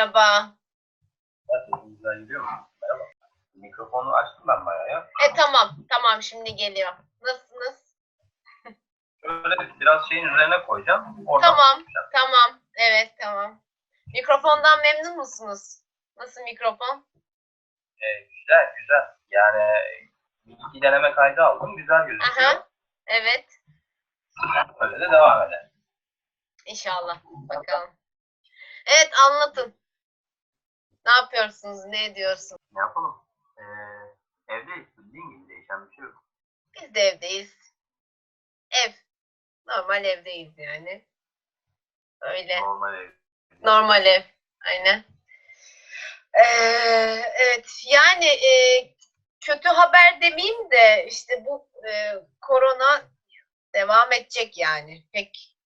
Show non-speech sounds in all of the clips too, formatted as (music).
Merhaba. Güzel gidiyor mu? Merhaba. Mikrofonu açtım ben bayağı ya. E tamam, tamam şimdi geliyor. Nasılsınız? Şöyle biraz şeyin üzerine koyacağım. Oradan Tamam, tutacağım. tamam. Evet, tamam. Mikrofondan memnun musunuz? Nasıl mikrofon? Ee, güzel güzel. Yani iki deneme kaydı aldım. Güzel gözüküyor. Aha. Evet, Öyle de devam edelim. inşallah. Bakalım. Evet, anlatın. Ne yapıyorsunuz, ne ediyorsunuz? Ne yapalım? Ee, evdeyiz. Bildiğin gibi değişen bir şey yok. Biz de evdeyiz. Ev. Normal evdeyiz yani. Öyle. Normal ev. Normal ev. Aynen. Ee, evet yani e, kötü haber demeyeyim de işte bu e, korona devam edecek yani. Pek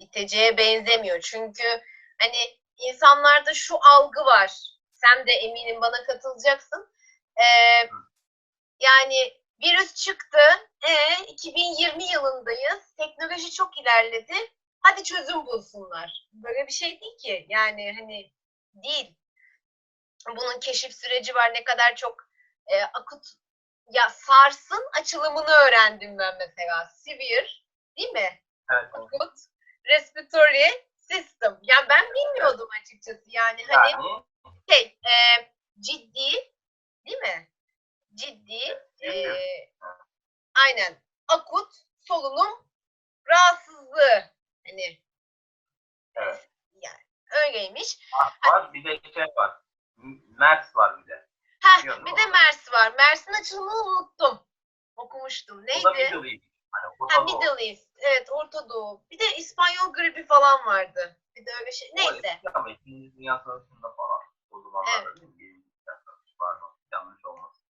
biteceğe benzemiyor. Çünkü hani insanlarda şu algı var. Sen de eminim bana katılacaksın. Ee, yani virüs çıktı. E, 2020 yılındayız. Teknoloji çok ilerledi. Hadi çözüm bulsunlar. Böyle bir şey değil ki. Yani hani değil. Bunun keşif süreci var. Ne kadar çok e, akut ya SARS'ın açılımını öğrendim ben mesela. Severe değil mi? Evet. Akut Respiratory System. Ya ben bilmiyordum açıkçası. Yani hani Yani şey e, ciddi değil mi? Ciddi e, aynen akut solunum rahatsızlığı hani evet. öyleymiş. Var bir de şey var. MERS var bir de. Ha Biliyorum bir de? MERS var. MERS'in açılımını unuttum. Okumuştum. O da Neydi? Middle East. Hani Ha. Middle East. Evet Orta Doğu. Bir de İspanyol gribi falan vardı. Bir de öyle şey. O Neyse. eski Ama İkinci Dünya Savaşı'nda falan. Zamanlarda Evet. değil mi? Birinci Dünya Savaşı pardon. Yanlış olmasın.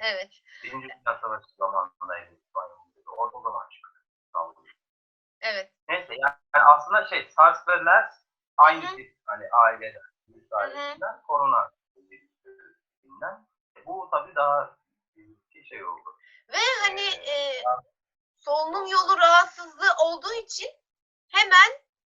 Evet. Birinci Dünya Savaşı zamanındaydı İspanya'da. O, o zaman çıktı. Evet. Neyse yani aslında şey SARS ve MERS aynı Hı hı. tip hani aileden, virüs ailesinden korona virüsünden. E, Bu tabii daha bir şey oldu. Ve hani Ee, e, solunum yolu rahatsızlığı olduğu için hemen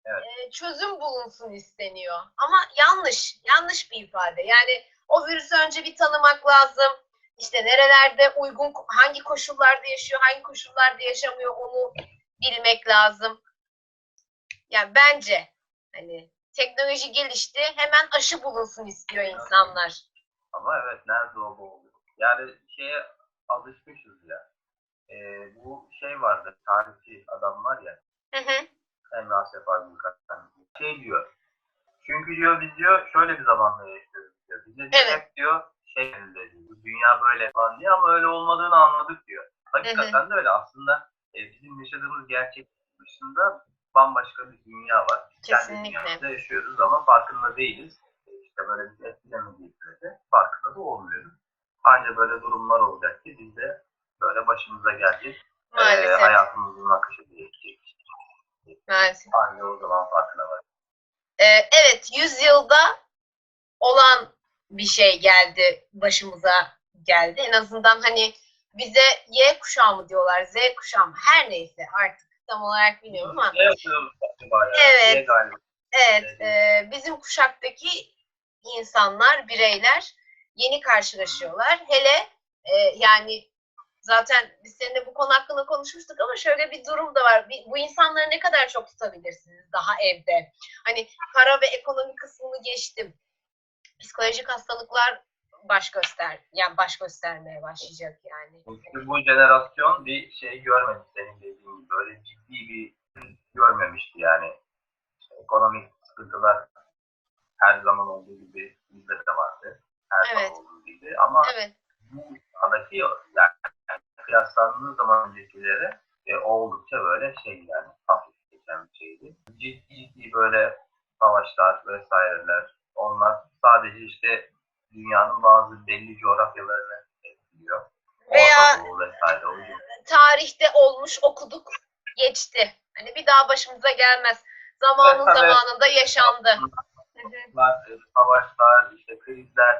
Evet. çözüm bulunsun isteniyor. Ama yanlış. Yanlış bir ifade. Yani o virüsü önce bir tanımak lazım. İşte nerelerde uygun, hangi koşullarda yaşıyor, hangi koşullarda yaşamıyor onu bilmek lazım. Yani bence hani teknoloji gelişti hemen aşı bulunsun istiyor insanlar. Ama evet nerede o bu oldu. Yani şeye alışmışız ya. E, bu şey vardı tarihçi adam var ya Hı hı. Emrah Sefa Gülkan. Şey diyor. Çünkü diyor biz diyor şöyle bir zamanda yaşıyoruz diyor. Bize diyor Evet. hep diyor şey diyor. Dünya böyle falan diye ama öyle olmadığını anladık diyor. Hakikaten de öyle. Aslında e, bizim yaşadığımız gerçek dışında bambaşka bir dünya var. Biz Kendi Kesinlikle. dünyamızda yaşıyoruz ama farkında değiliz. E, İşte böyle bir etkilemediği sürece farkında da olmuyoruz. Anca böyle durumlar olacak ki biz de böyle başımıza gelecek. E, Maalesef. hayatımızın akışı değişecek. Maalesef. Anca o zaman farkına var. Ee, evet, yüzyılda olan bir şey geldi başımıza geldi. En azından hani bize Y kuşağı mı diyorlar, Z kuşağı mı? Her neyse artık tam olarak bilmiyorum ama Ne yapıyoruz acaba ya? Evet. Evet e, bizim kuşaktaki insanlar, bireyler yeni karşılaşıyorlar. Hele e, yani zaten biz seninle bu konu hakkında konuşmuştuk ama şöyle bir durum da var. Bu insanları ne kadar çok tutabilirsiniz daha evde? Hani para ve ekonomi kısmını geçtim. Psikolojik hastalıklar baş göster yani baş göstermeye başlayacak yani. Çünkü bu jenerasyon bir şey görmedi senin dediğin gibi. Böyle ciddi bir görmemişti yani. İşte ekonomik sıkıntılar her zaman olduğu gibi bizde de vardı. Her Evet. zaman olduğu gibi. Ama Evet. Bu çağdaki yani kıyaslandığı zaman öncekilere e, oldukça böyle şey yani hafif geçen bir şeydi. Ciddi ciddi böyle savaşlar vesaireler onlar sadece işte dünyanın bazı belli coğrafyalarını etkiliyor. Veya- vesaire. Tarihte olmuş okuduk geçti. Hani bir daha başımıza gelmez. Zamanın Evet, zamanında yaşandı. (laughs) Savaşlar, işte krizler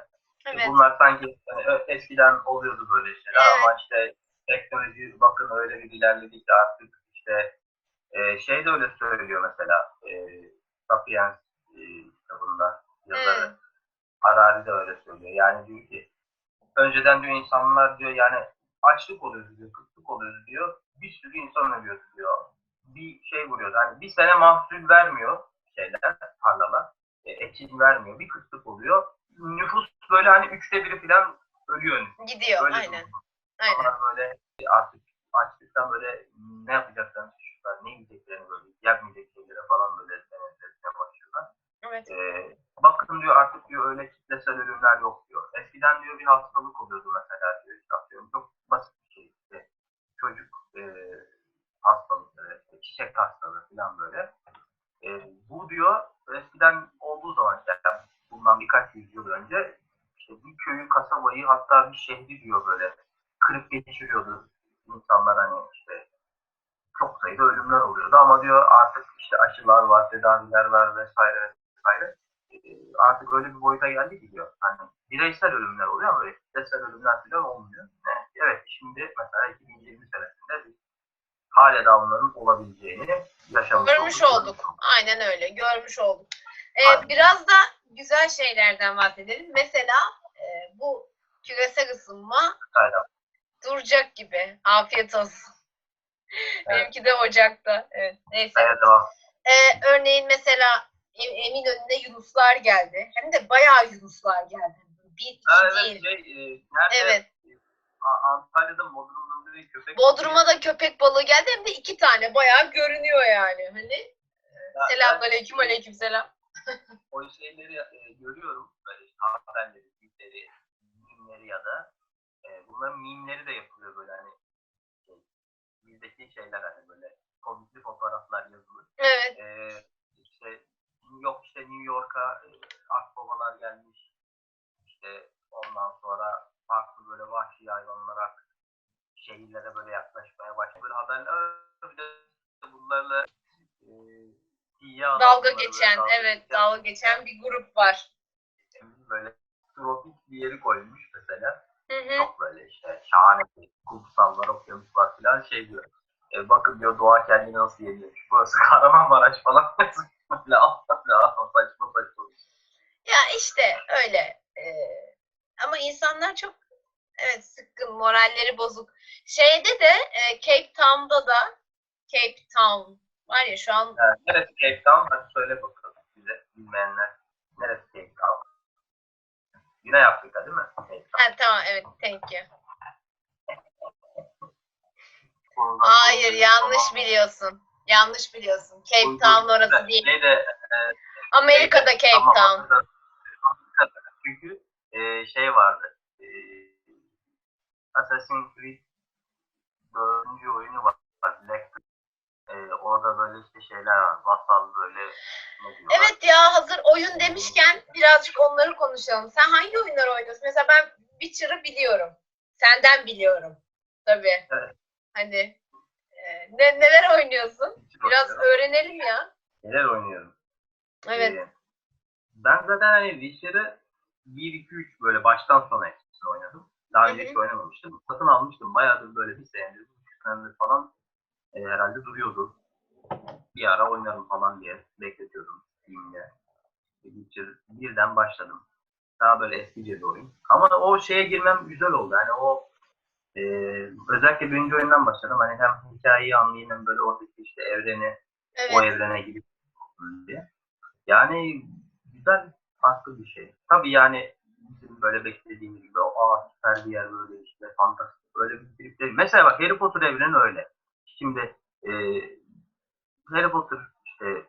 evet. bunlar sanki hani, eskiden oluyordu böyle şeyler Evet. ama işte teknoloji bakın öyle bir ilerledi ki artık işte e, şey de öyle söylüyor mesela e, Sapiens e, kitabında yazarı. Harari de öyle söylüyor. Yani diyor ki önceden diyor insanlar diyor yani açlık oluyordu diyor, kıtlık oluyordu diyor. Bir sürü insan ölüyordu diyor. Bir şey vuruyordu. Hani bir sene mahsul vermiyor şeyler, tarlalar. E, ekin vermiyor. Bir kıtlık oluyor. Nüfus böyle hani üçte biri falan ölüyor. Gidiyor Öyle aynen. Aynen. Böyle artık açlıktan böyle ne yapacaklarını şaşırıyorlar. Ne yiyeceklerini böyle yapmayacak şeylere falan böyle denetlemeye başlıyorlar. Evet. Ee, bakın diyor artık diyor öyle kitlesel ölümler yok diyor. Eskiden diyor bir hastalık oluyordu mesela diyor. İşte atıyorum çok basit bir şey işte çocuk e, hastalıkları, işte çiçek hastalığı falan böyle. E, bu diyor eskiden olduğu zaman yani bundan birkaç yüzyıl önce işte bir köyü, kasabayı hatta bir şehri diyor böyle kırıp geçiriyordu insanlar hani işte çok sayıda ölümler oluyordu ama diyor artık işte aşılar var, tedaviler var vesaire vesaire. Ee, artık öyle bir boyuta geldi ki diyor. Hani bireysel ölümler oluyor ama böyle kitlesel ölümler falan olmuyor. Evet şimdi mesela 2020 senesinde biz hala da bunların olabileceğini yaşamış Görmüş olduk. olduk. Aynen öyle. Görmüş olduk. Ee, Aynen. biraz da güzel şeylerden bahsedelim. Mesela e, bu küresel ısınma Aynen. Duracak gibi. Afiyet olsun. Benimki de Ocak'ta. Evet. Neyse. Hayır devam. Ee, örneğin mesela Em- Eminönü'ne Yunuslar geldi. Hem de bayağı Yunuslar geldi. Bir, iki evet, değil. şey, e, nerede? Evet. Antalya'da Bodrum'da bir köpek Bodrum'a da köpek balığı geldi. Hem de iki tane. Bayağı görünüyor yani. Hani Ya, selamünaleyküm aleyküm selam. o şeyleri e, görüyorum. Böyle haberleri, tweetleri, mimleri ya da e, bunların mimleri de yapılıyor böyle hani şey, bizdeki şeyler hani böyle komikli fotoğraflar yazılır. Evet. E, işte yok işte New York'a e, akbabalar gelmiş. İşte ondan sonra farklı böyle vahşi hayvanlara şehirlere böyle yaklaşmaya başladı. Böyle haberler bir de bunlarla e, iyi Dalga geçen, dalga evet geçen- dalga geçen bir grup var. böyle tropik bir yeri koymuş mesela. Hı. Çok böyle işte şahane bir kumsallar, okyanuslar falan şey diyor. E, bakın diyor doğa kendini nasıl yeniyormuş. Burası (laughs) Kahramanmaraş falan. (laughs) Saçma saçma. Ya işte öyle. Ee, ama insanlar çok evet sıkkın, moralleri bozuk. Şeyde de e, Cape Town'da da Cape Town var ya şu an Yani, neresi Cape Town? Hadi söyle bakalım bize bilmeyenler. Neresi Cape Town? Güney Afrika değil mi? Ha, tamam evet thank you. Hayır yanlış tamam. biliyorsun. Yanlış biliyorsun. Cape Town orası değil. Şeyde, e, Amerika'da Cape Tamam, Town. Amerika'da- Amerika'da. Çünkü e, şey vardı. E, Assassin's Creed dördüncü oyunu var. Black e, orada böyle işte şeyler var. Vasal böyle ne diyorlar? Evet ya hazır oyun demişken birazcık onları konuşalım. Sen hangi oyunlar oynuyorsun? Mesela ben Witcher'ı biliyorum. Senden biliyorum. Tabii. Evet. Hani e, ne, neler oynuyorsun? Biraz öğrenelim ya. Neler oynuyorum? Evet. E, ben zaten hani Witcher'ı 1, 2, 3 böyle baştan sona hepsini oynadım. Daha önce hiç oynamamıştım. Satın almıştım. Bayağıdır böyle bir senedir, bir senedir falan e, herhalde duruyordu. Bir ara oynarım falan diye bekletiyordum Steam'de. Witcher birden başladım. Daha böyle eskice bir oyun. Ama o şeye girmem güzel oldu. Yani o e, özellikle birinci oyundan başladım. Hani hem hikayeyi anlayayım hem böyle oradaki işte evreni, o Evet. evrene gidip diye. Yani güzel, farklı bir şey. Tabii yani bizim böyle beklediğimiz gibi o aa süper bir yer böyle işte fantastik öyle bir trip değil. Mesela bak Harry Potter evreni öyle. Şimdi e, Harry Potter işte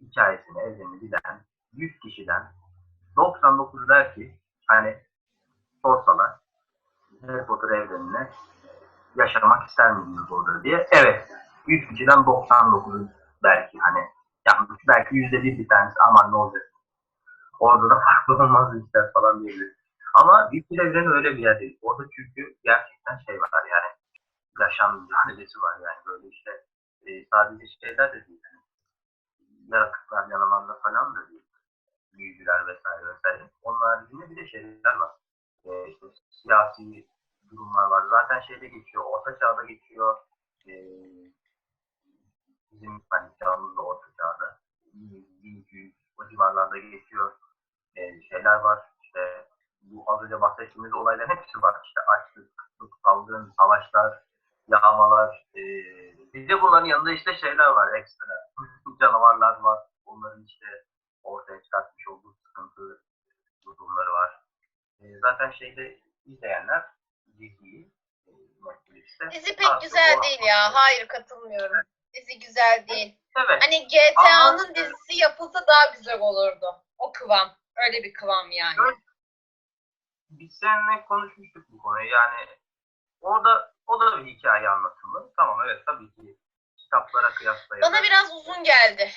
hikayesini, evrenini bilen 100 kişiden 99 der ki hani sorsalar Harry Potter evrenine yaşamak ister miydiniz orada diye. Evet. 100 kişiden 99 belki hani yanlış. Belki yüzde bir bir tanesi aman ne olacak. Orada da farklı olmaz ister falan diyebilir. Ama Witcher evreni öyle bir yer değil. Orada çünkü gerçekten şey var yaşam mücadelesi var yani böyle işte e, sadece şeyler de değil. Yani, yaratıklar, canavarlar falan da değil. Büyücüler vesaire vesaire. Onun haricinde bir de şeyler var. E, işte siyasi durumlar var. Zaten şeyde geçiyor, orta çağda geçiyor. E, bizim hani çağımızda orta çağda. 1200 o civarlarda geçiyor. E, şeyler var. İşte bu az önce bahsettiğimiz olayların hepsi var. İşte açlık, kıtlık, salgın, savaşlar, yağmalar. E, bir de bunların yanında işte şeyler var ekstra. Canavarlar var. Onların işte ortaya çıkartmış olduğu sıkıntı durumları var. E, zaten şeyde izleyenler diziyi e, Netflix'te. Dizi pek güzel değil ya. Hayır katılmıyorum. Dizi güzel değil. Evet. Hani GTA'nın dizisi yapılsa daha güzel olurdu. O kıvam. Öyle bir kıvam yani. Evet. Biz seninle konuşmuştuk bu konuyu. Yani orada o da bir hikaye anlatımı. Tamam evet tabii ki kitaplara kıyasla ya Bana biraz uzun geldi.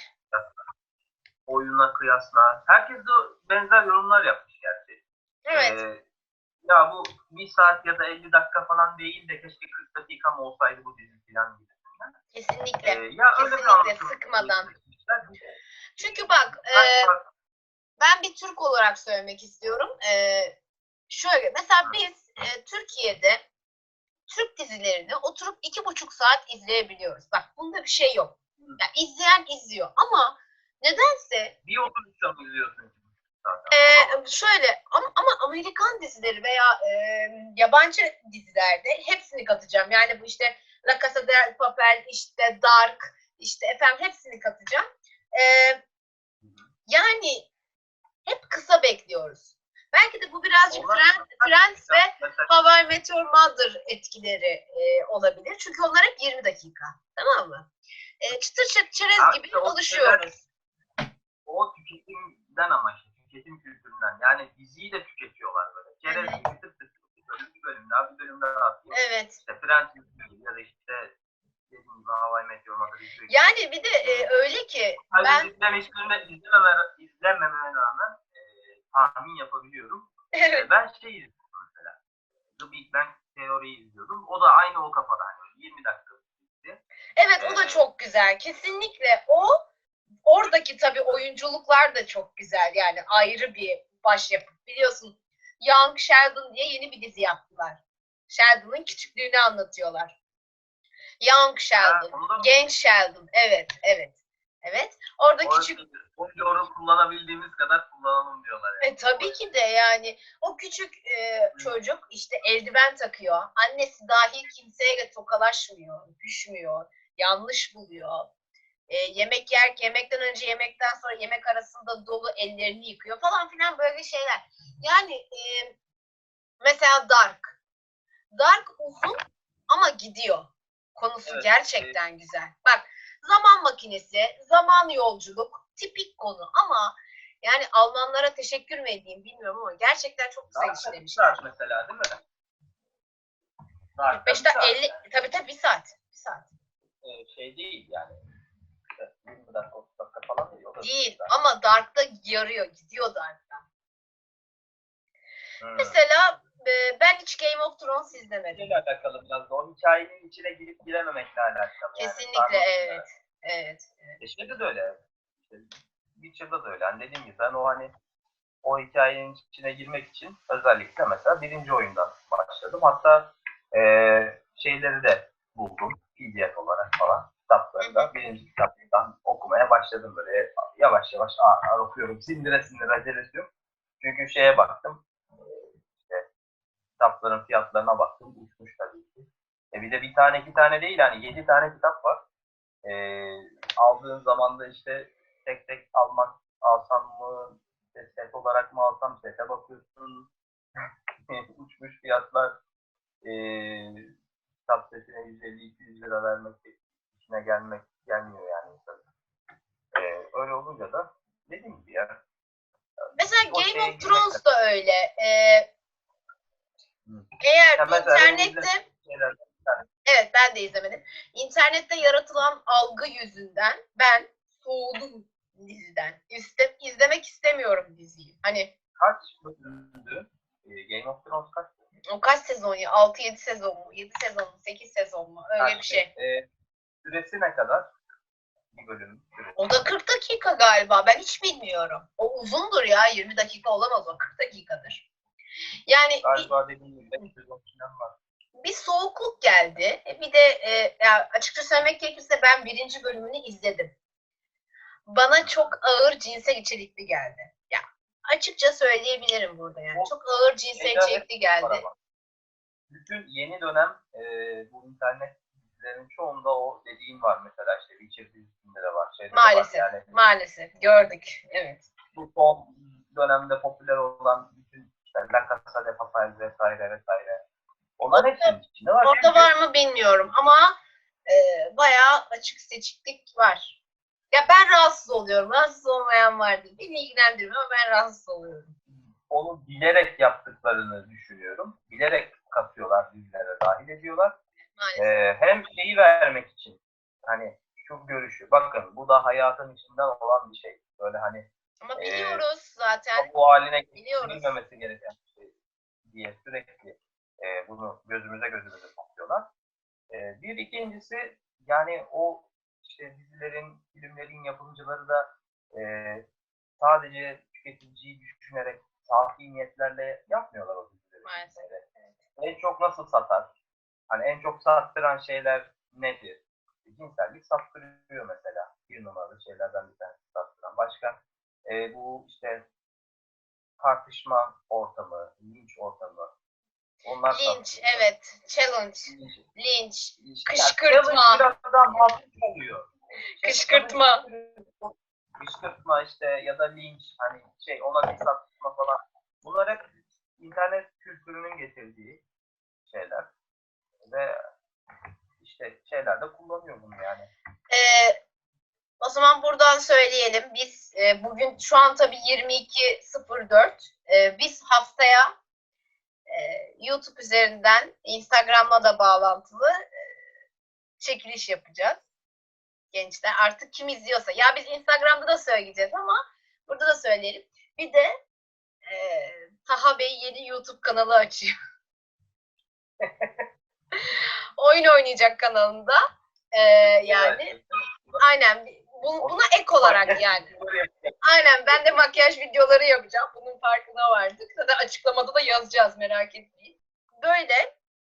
oyuna kıyasla. Herkes de benzer yorumlar yapmış gerçi. Evet. Ee, ya bu bir saat ya da 50 dakika falan değil de keşke 40 dakika mı olsaydı bu dizi falan. Ee, Kesinlikle. ya öyle bir kesinlikle, sıkmadan. Çünkü bak e, Ben- bak, ben bir Türk olarak söylemek istiyorum. E, şöyle mesela biz e, Türkiye'de Türk dizilerini oturup iki buçuk saat izleyebiliyoruz. Bak bunda bir şey yok. Yani izleyen izliyor ama nedense bir oturuşta mı izliyorsun? Zaten. Ee, şöyle ama, ama Amerikan dizileri veya e, yabancı dizilerde hepsini katacağım. Yani bu işte La Casa de Papel, işte Dark, işte efendim hepsini katacağım. Ee, yani hep kısa bekliyoruz. Belki de bu birazcık Friends, Friends ve Mesela How I Met Your Mother etkileri e, olabilir. Çünkü onlar hep 20 dakika. Tamam mı? E, çıtır çıtır çerez Abi, gibi o alışıyoruz. o tüketimden ama işte tüketim kültüründen. Yani diziyi de tüketiyorlar böyle. Çerez hı. gibi tık tık bir bölüm daha bir bölüm daha. Evet. İşte Friends ya da işte dediğim gibi How I Met Your Mother. Yani bir de e, öyle ki Hayır, ben izlemişlerine, izlememe, izlemememe rağmen tahmin yapabiliyorum. evet, E, ben şey izliyorum mesela. The Big Bang Theory'yi izliyordum. O da aynı o kafada. Hani böyle 20 dakika evet o da Ee, çok güzel. Kesinlikle o oradaki tabii oyunculuklar da çok güzel. Yani ayrı bir başyapıt. Biliyorsun Young Sheldon diye yeni bir dizi yaptılar. Sheldon'ın küçüklüğünü anlatıyorlar. Young Ha, Sheldon, da genç Sheldon. Evet, evet. Evet. Orada o, küçük o yorum kullanabildiğimiz kadar kullanalım diyorlar. Yani. E, tabii ki de yani o küçük e, çocuk işte eldiven takıyor. Annesi dahi kimseyle tokalaşmıyor, düşmüyor, yanlış buluyor. E, yemek yer, yemekten önce yemekten sonra yemek arasında dolu ellerini yıkıyor falan filan böyle şeyler. Yani e, mesela Dark. Dark uzun ama gidiyor. Konusu Evet, gerçekten güzel. Bak zaman makinesi, zaman yolculuk tipik konu ama yani Almanlara teşekkür mü edeyim bilmiyorum ama gerçekten çok güzel işlemişler. mesela değil mi? Dark 45 bir saat. 50 tabii tabii bir saat. Bir saat. Ee, şey değil yani. İşte 20 dakika 30 dakika falan değil. O da Değil ama Dark'ta yarıyor, gidiyor Dark'ta. Hmm. Mesela ben hiç Game of Thrones izlemedim. Şeyle alakalı biraz da o hikayenin içine girip girememekle alakalı. yani. Kesinlikle Sarmak evet. Evet. E şeyde de öyle. İşte Witcher'da da öyle. Hani dediğim gibi ben o hani o hikayenin içine girmek için özellikle mesela birinci oyundan başladım. Hatta eee, şeyleri de buldum PDF olarak falan kitapları da birinci kitaptan okumaya başladım böyle yavaş yavaş ağır ağır okuyorum. Sindire sindire acelesi yok. Çünkü şeye baktım kitapların fiyatlarına baktım uçmuş tabii ki. E bir de bir tane iki tane değil hani yedi tane kitap var. Eee aldığın zaman da işte tek tek almak alsam mı işte set olarak mı alsam sete bakıyorsun (laughs) uçmuş fiyatlar eee kitap setine 150-200 lira vermek içine gelmek gelmiyor yani insanın. Eee, öyle olunca da dediğim gibi ya Mesela Game şeye of Thrones da öyle. Ee, Hı. eğer benim internette Evet ben de izlemedim. İnternette yaratılan algı yüzünden ben soğudum diziden. İste, izlemek istemiyorum diziyi. Hani kaç bölümdü? Eee, Game of Thrones kaç o kaç sezon ya? 6-7 sezon mu? 7 sezon mu? 8 sezon mu? Öyle Kaç bir şey. eee, süresi ne kadar? Bir bölüm süresi. O da 40 dakika galiba. Ben hiç bilmiyorum. O uzundur ya. 20 dakika olamaz o. 40 dakikadır. Yani Galiba dediğim gibi 5 sezon falan var. bir soğukluk geldi. E, Bir de e, ya açıkça söylemek gerekirse ben birinci bölümünü izledim. Bana çok ağır cinsel içerikli geldi. Ya Açıkça söyleyebilirim burada yani. O Çok ağır cinsiyetçilikli var geldi. Bütün yeni dönem e, bu internet dizilerin çoğunda o dediğin var mesela işte Witcher dizisinde de var. Şeyde de Maalesef. Var. Yani Maalesef gördük. Evet. bu son dönemde popüler olan işte La Casa de Papel vesaire vesaire. Onların hepsinin içinde var. Orada Çünkü var mı bilmiyorum ama e, bayağı açık seçiklik var. Ya ben rahatsız oluyorum. Rahatsız olmayan vardır. Beni ilgilendirmiyor ama ben rahatsız oluyorum. Onu bilerek yaptıklarını düşünüyorum. Bilerek katıyorlar dizilere dahil ediyorlar. Maalesef. Ee, hem şeyi vermek için hani şu görüşü bakın bu da hayatın içinden olan bir şey. Böyle hani ama e, biliyoruz zaten. bu haline getirilmemesi gereken şey diye sürekli e, bunu gözümüze gözümüze sokuyorlar. E, bir ikincisi yani o işte dizilerin, filmlerin yapımcıları da e, sadece tüketiciyi düşünerek safi niyetlerle yapmıyorlar o dizileri. Maalesef. En çok nasıl satar? Hani en çok sattıran şeyler nedir? Cinsellik sattırıyor mesela. Bir numaralı şeylerden bir tanesi sattıran. Başka e, bu işte tartışma ortamı, linç ortamı. Onlar Linç, evet. Challenge, Linç. Kışkırtma. challenge Biraz daha hafif oluyor. Şey, Kışkırtma. Kışkırtma işte ya da linç hani şey ona bir satışma falan. Bunlar hep internet kültürünün getirdiği şeyler. Ve işte şeyler de kullanıyor bunu yani. Ee, o zaman buradan söyleyelim. Biz e, bugün şu an tabii 22.04. Ee, biz haftaya e, YouTube üzerinden Instagram'la da bağlantılı e, çekiliş yapacağız. Gençler artık kim izliyorsa. Ya biz Instagram'da da söyleyeceğiz ama burada da söyleyelim. Bir de e, Taha Bey yeni YouTube kanalı açıyor. (laughs) Oyun oynayacak kanalında. Ee, yani Aynen. Bu- buna ek olarak yani. Aynen ben de makyaj videoları yapacağım. Bunun farkına vardık. Zaten açıklamada da yazacağız merak etmeyin. Böyle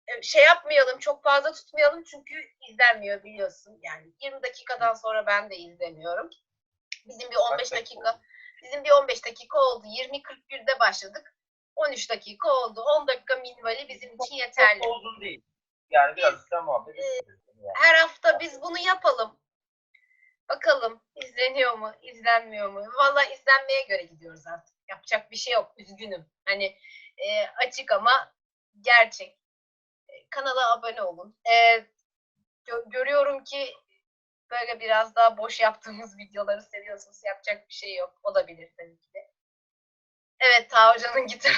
e, şey yapmayalım çok fazla tutmayalım çünkü izlenmiyor biliyorsun. Yani 20 dakikadan sonra ben de izlemiyorum. Bizim bir 15 dakika bizim bir 15 dakika oldu. 20.41'de başladık. 13 dakika oldu. 10 dakika minvali bizim için yeterli. Çok uzun değil. Yani biraz muhabbet e, her hafta biz bunu yapalım. Bakalım izleniyor mu, izlenmiyor mu? Vallahi izlenmeye göre gidiyoruz artık. Yapacak bir şey yok. Üzgünüm. Hani e, açık ama gerçek. E, kanala abone olun. E, gö- görüyorum ki böyle biraz daha boş yaptığımız (laughs) videoları seviyorsunuz. Yapacak bir şey yok. Olabilir tabii ki de. Evet, Taha Hoca'nın gitarı.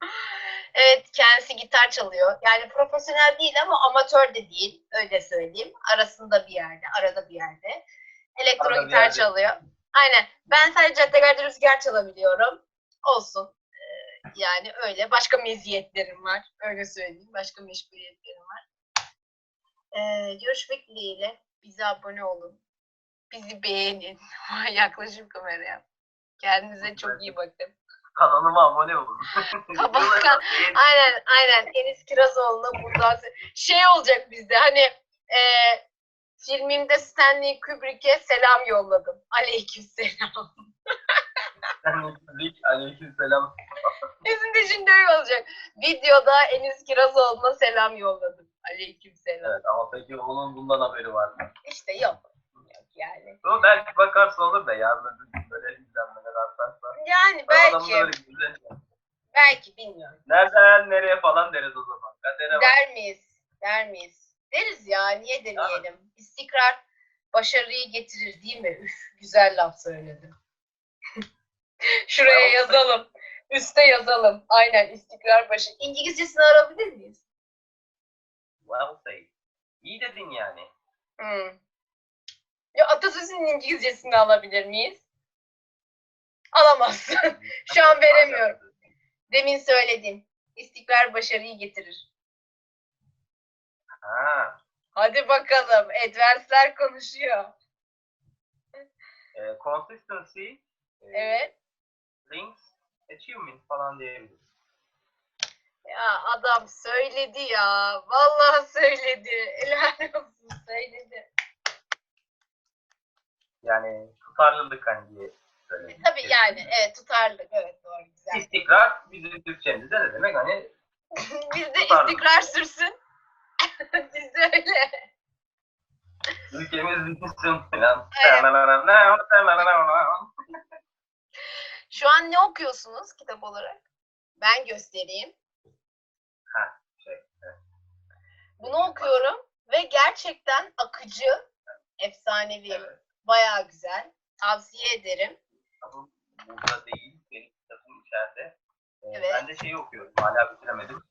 (laughs) Evet kendisi gitar çalıyor. Yani profesyonel değil ama amatör de değil. Öyle söyleyeyim. Arasında bir yerde, arada bir yerde. Elektro Arada gitar yerde. çalıyor. Aynen. Ben sadece caddelerde rüzgar çalabiliyorum. Olsun. Ee, yani öyle. Başka meziyetlerim var. Öyle söyleyeyim. Başka meşguliyetlerim var. Ee, görüşmek dileğiyle. Bize abone olun. Bizi beğenin. (laughs) Yaklaşım kameraya. Kendinize çok iyi bakın. Kanalıma abone olun. (laughs) Kabarkan. Aynen aynen Enis Kirazoğlu'na buradan şey olacak bizde hani e, filmimde Stanley Kubrick'e selam yolladım. Aleyküm selam. Aleyküm selam. Bizim de şimdi öyle olacak. Videoda Enis Kirazoğlu'na selam yolladım. Aleyküm selam. Evet ama peki onun bundan haberi var mı? İşte yok. Yani. O belki bakarsa olur da yarın öbür gün böyle izlenmeler artarsa. Yani belki. Belki bilmiyorum. Nereden nereye falan deriz o zaman. Kadere. Der miyiz? Der miyiz? Deriz ya. Niye demeyelim? İstikrar başarıyı getirir değil mi? Üf, güzel laf söyledim. (laughs) Şuraya yazalım. Üste yazalım. Aynen istikrar başı. İngilizcesini arabilir miyiz? Well said. İyi dedin yani. Hmm. Ya atasözünün İngilizcesini alabilir miyiz? Alamazsın. (laughs) Şu an veremiyorum. Demin söyledim. İstikrar başarıyı getirir. Ha, Hadi bakalım. Advanced'ler konuşuyor. e, consistency, e, Evet. links, achievement falan diyebiliriz. Ya adam söyledi ya. Vallahi söyledi. Helal olsun söyledi. Yani tutarlılık hani diye söylediğim. Tabii şey. yani evet tutarlı. Evet doğru güzel. İstikrar bizim Türkçemizde ne demek? Hani (laughs) Bizde istikrar sürsün. (laughs) Bizde öyle. ülkemiz bitsin falan. (laughs) Şu an ne okuyorsunuz kitap olarak? Ben göstereyim. Ha, şey, evet. Bunu okuyorum ve gerçekten akıcı, efsanevi, Evet. Bayağı güzel. Tavsiye ederim. Kitabım burada değil. Benim kitabım içeride. Ee, Evet. Ben de şeyi okuyorum. Hala bitiremedim.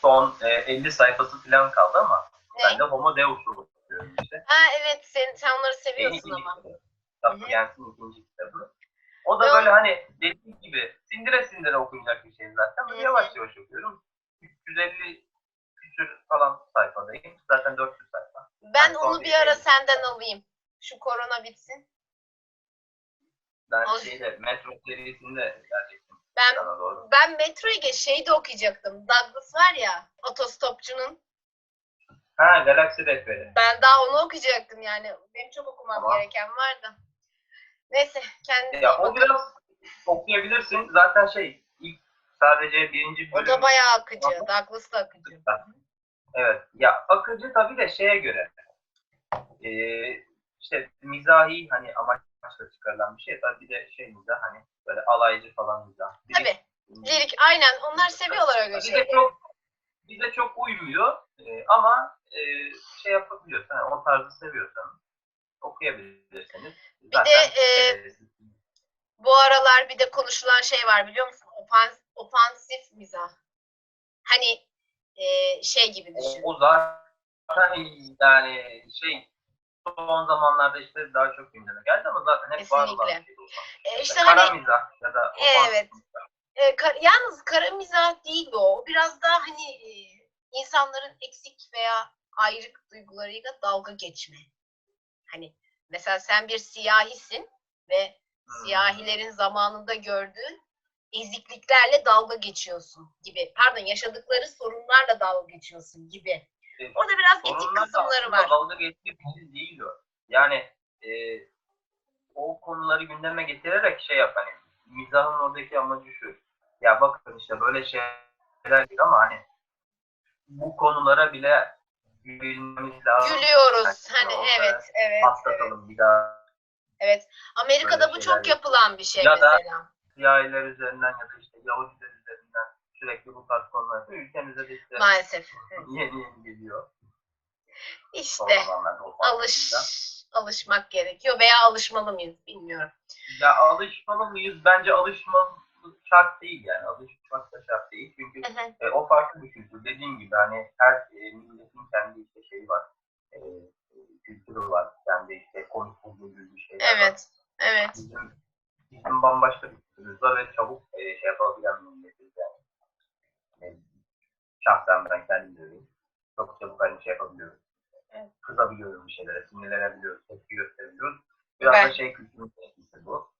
Son e, 50 sayfası falan kaldı ama Ne? ben de Homo Deus'u okuyorum işte. Ha evet sen, sen onları seviyorsun ikinci ama. hı. Sapiens'in ikinci kitabı. O da Ben- böyle hani dediğim gibi sindire sindire okunacak bir şey zaten. Böyle yavaş yavaş okuyorum. 350 küsür falan sayfadayım. Zaten 400 sayfa. Ben son onu bir ara senden alayım. Şu korona bitsin. Ben Ay. şeyde Metro serisini de gelecektim Ben ben metroya şeyi de okuyacaktım. Douglas var ya otostopçunun. Ha Galaxy Rehberi. Ben daha onu okuyacaktım yani. Benim çok okumam Tamam. gereken vardı. Neyse kendinize iyi Ya o biraz okuyabilirsin. Zaten şey ilk sadece birinci O bölüm. da bayağı akıcı. Ama- Douglas da akıcı. Evet. Ya akıcı tabii de şeye göre. Ee, işte mizahi hani amaçla çıkarılan bir şey. Tabii bir de şey mizah hani böyle alaycı falan mizah. Bir de- Tabii. Lirik aynen. Onlar seviyorlar öyle bize şeyleri. çok bize çok uymuyor Ee, ama e, şey yapabiliyorsan, yani o tarzı seviyorsan okuyabilirsiniz. de, e, Bu aralar bir de konuşulan şey var biliyor musun? Ofans, ofansif mizah. Hani e, şey gibi düşün. o, o zaten yani şey son zamanlarda işte daha çok gündeme geldi ama zaten hep var olan Kesinlikle. bir şey. bu. E, işte Kara hani mizah ya da Evet. mizah. e, ka- yalnız kara mizah değil. O biraz daha hani e, insanların eksik veya ayrık duygularıyla dalga geçme. Hani mesela sen bir siyahisin ve Hmm. siyahilerin zamanında gördüğün ezikliklerle dalga geçiyorsun gibi. Pardon yaşadıkları sorunlarla dalga geçiyorsun gibi. Evet. Orada biraz etik da kısımları var. Dalga geçtiği bir değil o. Yani e, o konuları gündeme getirerek şey yap hani mizahın oradaki amacı şu. Ya bakın işte böyle şeyler değil ama hani bu konulara bile gülmemiz lazım. Gülüyoruz. Yani Hani evet, evet, evet. Patlatalım bir daha. Evet. Amerika'da Böyle bu çok yapılan bir şey Ya da- mesela. Siyahiler üzerinden ya da işte üzerinden sürekli bu tarz konular yapıyor. Ülkemizde de işte Maalesef. Evet. (laughs) yeni yeni geliyor. İşte alış alışmak gerekiyor veya alışmalı mıyız bilmiyorum. Ya alışmalı mıyız? Bence alışmalı şart değil yani. Alışmak da şart değil. Çünkü Hı hı. e, o farklı bir kültür. Dediğim gibi hani her e, milletin kendi işte şeyi var. E, kültürü var. Kendi işte konuşulduğu bir şeyler var. evet. Evet. Bizim, bizim bambaşka bir kültürümüz var ve çabuk e, şey yapabilen bir milletiz yani. E, şahsen ben kendim öyleyim. Çok çabuk hani şey yapabiliyoruz. Evet. Kızabiliyoruz bir şeylere, sinirlenebiliyoruz, tepki gösterebiliyoruz. Biraz Ben- da şey kültürümüz etkisi bu.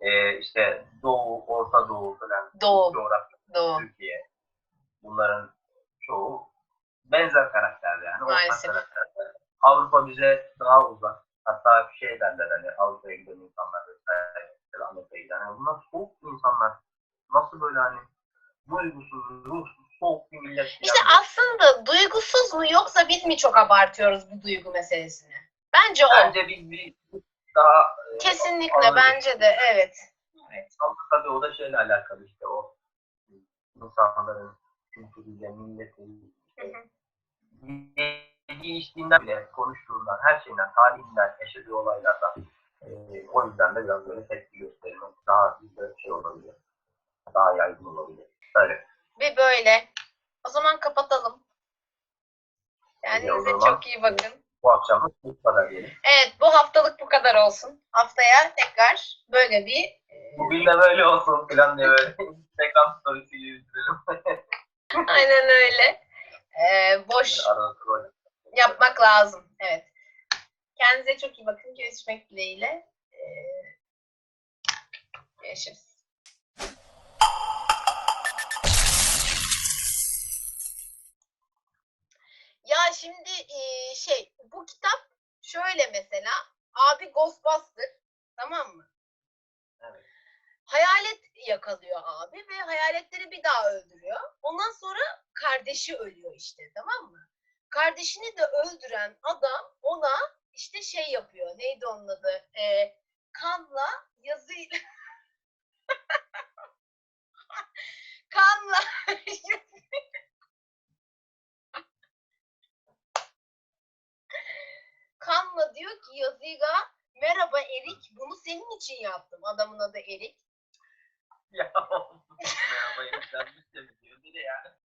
E, işte Doğu, Orta Doğu falan, Doğu. coğrafya, Doğu. Türkiye. Bunların çoğu benzer karakterler yani. Maalesef. karakterler. Avrupa bize daha uzak. Hatta şey derler hani Avrupa'ya giden insanlar vesaire, Amerika'ya giden. Yani bunlar soğuk insanlar. Nasıl böyle hani duygusuz, ruhsuz, soğuk bir millet. İşte aslında duygusuz mu yoksa biz mi çok abartıyoruz bu duygu meselesini? Bence o. Bence biz bir daha e, Kesinlikle ağır bence de evet. Evet. Ama tabii o da şeyle alakalı işte o insanların kültürüyle, hı. yediği içtiğinden bile, konuştuğundan, her şeyden, tarihinden, yaşadığı olaylardan. E, o yüzden de biraz böyle tepki göstermek daha bizde şey olabilir. Daha yaygın olabilir. Öyle. Ve böyle. O zaman kapatalım. Kendinize çok iyi bakın. Bu akşamlık bu kadar diyelim. Evet bu haftalık bu kadar olsun. Haftaya tekrar böyle bir e, Bugün de böyle olsun falan diye böyle (laughs) Instagram storiesi gibi bitirelim. (laughs) aynen öyle. E, boş yapmak lazım. Evet. Kendinize çok iyi bakın. Görüşmek dileğiyle. E, şey bu kitap şöyle mesela abi Ghostbuster tamam mı? Evet. Hayalet yakalıyor abi ve hayaletleri bir daha öldürüyor. Ondan sonra kardeşi ölüyor işte tamam mı? Kardeşini de öldüren adam ona işte şey yapıyor. Neydi onun adı? Ee, kanla yazıyla (laughs) kanla (laughs) Kanla diyor ki Yaziga merhaba Erik bunu senin için yaptım. Adamın adı Erik. Ya merhaba Erik yanlış da biliyor ya.